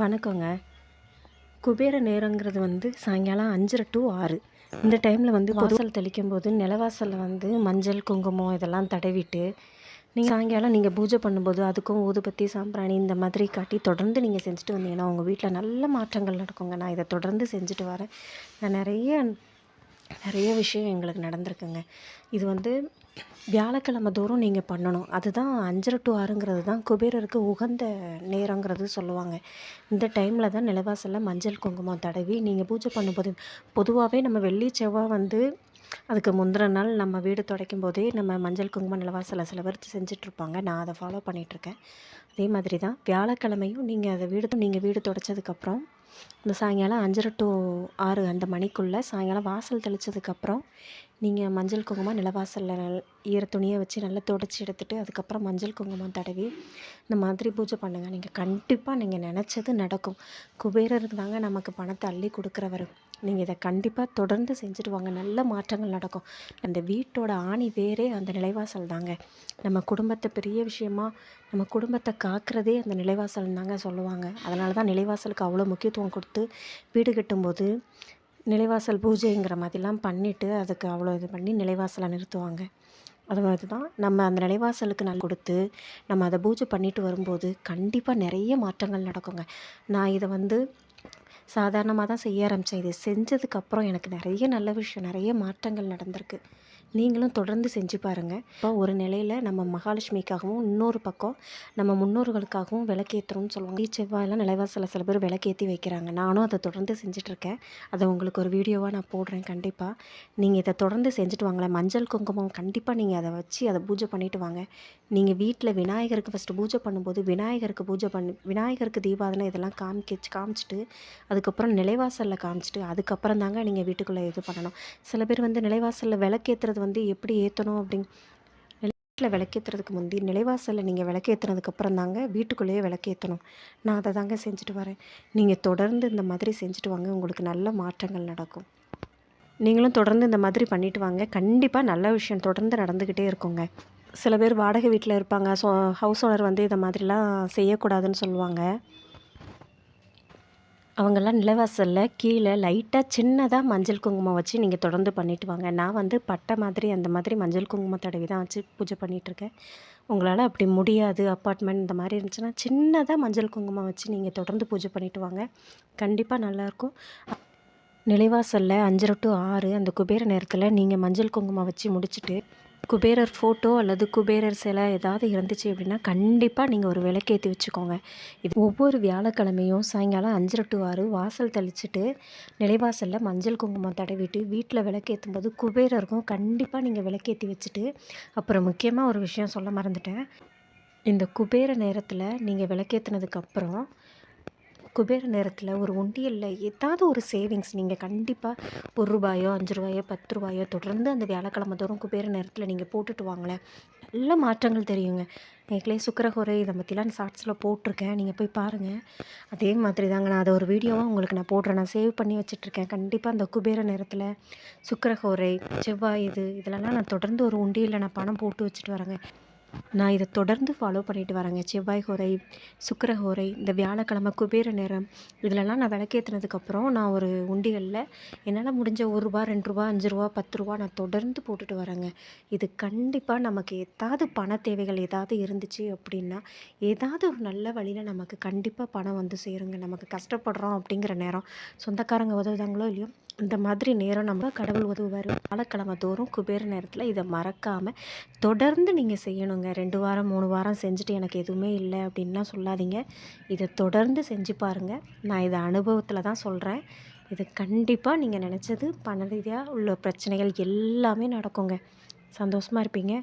வணக்கங்க. குபேர நேரங்கிறது வந்து சாயங்காலம் அஞ்சரை டு ஆறு. இந்த டைமில் வந்து வாசல் தெளிக்கும் போது நிலவாசலில் வந்து மஞ்சள் குங்குமம் இதெல்லாம் தடவிட்டு நீங்கள் சாயங்காலம் நீங்கள் பூஜை பண்ணும்போது அதுக்கும் ஊதுபத்தி சாம்பிராணி இந்த மாதிரி காட்டி தொடர்ந்து நீங்கள் செஞ்சுட்டு வந்தீங்கன்னா உங்கள் வீட்டில் நல்ல மாற்றங்கள் நடக்குங்க. நான் இதை தொடர்ந்து செஞ்சுட்டு வரேன். நான் நிறைய நிறைய விஷயம் எங்களுக்கு நடந்திருக்குங்க. இது வந்து வியாழக்கிழமை தோறும் நீங்கள் பண்ணணும். அதுதான் அஞ்சரை டு ஆறுங்கிறது தான். குபேரருக்கு உகந்த நேரங்கிறது சொல்லுவாங்க. இந்த டைமில் தான் நிலவாசலில் மஞ்சள் குங்குமம் தடவி நீங்கள் பூஜை பண்ணும்போது பொதுவாகவே நம்ம வெள்ளி செவ்வாய் வந்து அதுக்கு முந்தின நாள் நம்ம வீடு துடைக்கும் போதே நம்ம மஞ்சள் குங்குமம் நிலவாசலில் சில பேர் செஞ்சிட்ருப்பாங்க. நான் அதை ஃபாலோ பண்ணிகிட்ருக்கேன் அதே மாதிரி தான் வியாழக்கிழமையும் நீங்கள் அதை வீடு நீங்கள் வீடு துடைச்சதுக்கப்புறம் இந்த சாயங்காலம் அஞ்சரை டு ஆறு அந்த மணிக்குள்ளே சாயங்காலம் வாசல் தெளித்ததுக்கப்புறம் நீங்கள் மஞ்சள் குங்குமம் நிலவாசலில் நல் ஈர துணியை வச்சு நல்லா துடைச்சி எடுத்துகிட்டு அதுக்கப்புறம் மஞ்சள் குங்குமம் தடவி இந்த மாதிரி பூஜை பண்ணுங்கள் நீங்கள் கண்டிப்பாக நீங்கள் நினச்சது நடக்கும். குபேரர் தாங்க நமக்கு பணத்தை அள்ளி கொடுக்குறவர். நீங்கள் இதை கண்டிப்பாக தொடர்ந்து செஞ்சுட்டு வாங்க. நல்ல மாற்றங்கள் நடக்கும். அந்த வீட்டோட ஆணி வேரே அந்த நிலைவாசல் தாங்க. நம்ம குடும்பத்தை பெரிய விஷயமா நம்ம குடும்பத்தை காக்கிறதே அந்த நிலைவாசல் தாங்க சொல்லுவாங்க. அதனால தான் நிலைவாசலுக்கு அவ்வளோ முக்கியத்துவம் கொடுத்து வீடு கட்டும்போது நிலைவாசல் பூஜைங்கிற மாதிரிலாம் பண்ணிவிட்டு அதுக்கு அவ்வளோ இது பண்ணி நிலைவாசலை நிறுத்துவாங்க. அது மாதிரி தான் நம்ம அந்த நிலைவாசலுக்கு நான் கொடுத்து நம்ம அதை பூஜை பண்ணிட்டு வரும்போது கண்டிப்பாக நிறைய மாற்றங்கள் நடக்குங்க. நான் இதை வந்து சாதாரணமாக தான் செய்ய ஆரம்பித்தேன் இதை செஞ்சதுக்கப்புறம் எனக்கு நிறைய நல்ல விஷயம் நிறைய மாற்றங்கள் நடந்திருக்கு. நீங்களும் தொடர்ந்து செஞ்சு பாருங்கள் இப்போ ஒரு நிலையில் நம்ம மகாலட்சுமிக்காகவும் இன்னொரு பக்கம் நம்ம முன்னோர்களுக்காகவும் விளக்கேற்றுறோம்னு சொல்லுவாங்க. ஈ செவ்வாயெல்லாம் நிலைவாசலில் சில பேர் விளக்கேற்றி வைக்கிறாங்க. நானும் அதை தொடர்ந்து செஞ்சிட்ருக்கேன் அதை உங்களுக்கு ஒரு வீடியோவாக நான் போடுறேன் கண்டிப்பாக நீங்கள் இதை தொடர்ந்து செஞ்சுட்டு வாங்களேன். மஞ்சள் குங்குமம் கண்டிப்பாக நீங்கள் அதை வச்சு அதை பூஜை பண்ணிவிட்டு வாங்க. நீங்கள் வீட்டில் விநாயகருக்கு ஃபஸ்ட்டு பூஜை பண்ணும்போது விநாயகருக்கு பூஜை பண்ணி விநாயகருக்கு தீபாவளி இதெல்லாம் காமிக்க காமிச்சிட்டு அதுக்கப்புறம் நிலைவாசலில் காமிச்சிட்டு அதுக்கப்புறம் தாங்க நீங்கள் வீட்டுக்குள்ளே இது பண்ணணும். சில பேர் வந்து நிலைவாசலில் விளக்கேற்றுறது வந்து எப்படி ஏற்றணும் அப்படின்னு வீட்டில் விளக்கேற்றுறதுக்கு முந்தி நிலைவாசலில் நீங்கள் விளக்கேற்றுனதுக்கப்புறம் தாங்க வீட்டுக்குள்ளேயே விளக்கேற்றணும் நான் அதை தாங்க செஞ்சுட்டு வரேன். நீங்கள் தொடர்ந்து இந்த மாதிரி செஞ்சுட்டு வாங்க உங்களுக்கு நல்ல மாற்றங்கள் நடக்கும். நீங்களும் தொடர்ந்து இந்த மாதிரி பண்ணிட்டு வாங்க. கண்டிப்பாக நல்ல விஷயம் தொடர்ந்து நடந்துக்கிட்டே இருக்குங்க. சில பேர் வாடகை வீட்டில் இருப்பாங்க. ஸோ ஹவுஸ் ஓனர் வந்து இதை மாதிரிலாம் செய்யக்கூடாதுன்னு சொல்லுவாங்க. அவங்கெல்லாம் நிலவாசலில் கீழே லைட்டாக சின்னதாக மஞ்சள் குங்குமம் வச்சு நீங்கள் தொடர்ந்து பண்ணிட்டு வாங்க. நான் வந்து பட்டை மாதிரி அந்த மாதிரி மஞ்சள் குங்குமம் தடவி தான் வச்சு பூஜை பண்ணிகிட்ருக்கேன் உங்களால் அப்படி முடியாது. அப்பார்ட்மெண்ட் இந்த மாதிரி இருந்துச்சுன்னா சின்னதாக மஞ்சள் குங்குமம் வச்சு நீங்கள் தொடர்ந்து பூஜை பண்ணிட்டு வாங்க. கண்டிப்பாக நல்லாயிருக்கும் நிலைவாசலில் அஞ்சரை டு ஆறு அந்த குபேர நேரத்தில் நீங்கள் மஞ்சள் குங்குமம் வச்சு முடிச்சுட்டு குபேரர் ஃபோட்டோ அல்லது குபேரர் சிலை ஏதாவது இருந்துச்சு அப்படின்னா கண்டிப்பாக நீங்கள் ஒரு விளக்கேற்றி வச்சுக்கோங்க. இது ஒவ்வொரு வியாழக்கிழமையும் சாயங்காலம் அஞ்சரை டு ஆறு வாசல் தெளிச்சுட்டு நிலைவாசலில் மஞ்சள் குங்குமம் தடவிட்டு வீட்டில் விளக்கேற்றும் போது குபேரருக்கும் கண்டிப்பாக நீங்கள் விளக்கேற்றி வச்சுட்டு அப்புறம் முக்கியமாக ஒரு விஷயம் சொல்ல மறந்துட்டேன். இந்த குபேர நேரத்தில் நீங்கள் விளக்கேற்றினதுக்கப்புறம் குபேர நேரத்தில் ஒரு உண்டியலில் ஏதாவது ஒரு சேவிங்ஸ் நீங்கள் கண்டிப்பாக ஒரு ரூபாயோ அஞ்சு ரூபாயோ பத்து ரூபாயோ தொடர்ந்து அந்த வியாழக்கிழமை தோறும் குபேர நேரத்தில் நீங்கள் போட்டுட்டு வாங்களேன். நல்ல மாற்றங்கள் தெரியுங்க. நேக்கிலே சுக்கரஹோரை இதை பற்றிலாம் ஷார்ட்ஸில் போட்டிருக்கேன். நீங்கள் போய் பாருங்கள் அதே மாதிரி தாங்க நான் அதை ஒரு வீடியோவாக உங்களுக்கு நான் போடுறேன். நான் சேவ் பண்ணி வச்சுட்ருக்கேன் கண்டிப்பாக அந்த குபேர நேரத்தில் சுக்கரஹோரை செவ்வாய் இது இதிலலாம் நான் தொடர்ந்து ஒரு உண்டியலில் நான் பணம் போட்டு வச்சுட்டு வரேங்க. நான் இதை தொடர்ந்து ஃபாலோ பண்ணிட்டு வரேங்க. செவ்வாய் ஹோரை சுக்கர ஹோரை இந்த வியாழக்கிழமை குபேர நேரம் இதிலலாம் நான் விளக்கேற்றினதுக்கப்புறம் நான் ஒரு உண்டிகளில் என்னால் முடிஞ்ச ஒரு ரூபா ரெண்டு ரூபா அஞ்சு ரூபா பத்து ரூபா நான் தொடர்ந்து போட்டுட்டு வரேங்க. இது கண்டிப்பாக நமக்கு ஏதாவது பண தேவைகள் ஏதாவது இருந்துச்சு அப்படின்னா ஏதாவது ஒரு நல்ல வழியில் நமக்கு கண்டிப்பாக பணம் வந்து சேருங்க. நமக்கு கஷ்டப்படுறோம் அப்படிங்கிற நேரம் சொந்தக்காரங்க உதவுதாங்களோ இல்லையோ இந்த மாதிரி நேரம் நம்ம கடவுள் உதவுவார். வியாழக்கிழமை தோறும் குபேர நேரத்தில் இதை மறக்காமல் தொடர்ந்து நீங்கள் செய்யணுங்க. ரெண்டு வாரம் மூணு வாரம் செஞ்சுட்டு எனக்கு எதுவுமே இல்லை அப்படின்லாம் சொல்லாதீங்க. இதை தொடர்ந்து செஞ்சு பாருங்கள் நான் இதை அனுபவத்தில் தான் சொல்கிறேன் இது கண்டிப்பாக நீங்கள் நினச்சது பண ரீதியாக உள்ள பிரச்சனைகள் எல்லாமே நடக்குங்க. சந்தோஷமாக இருப்பீங்க.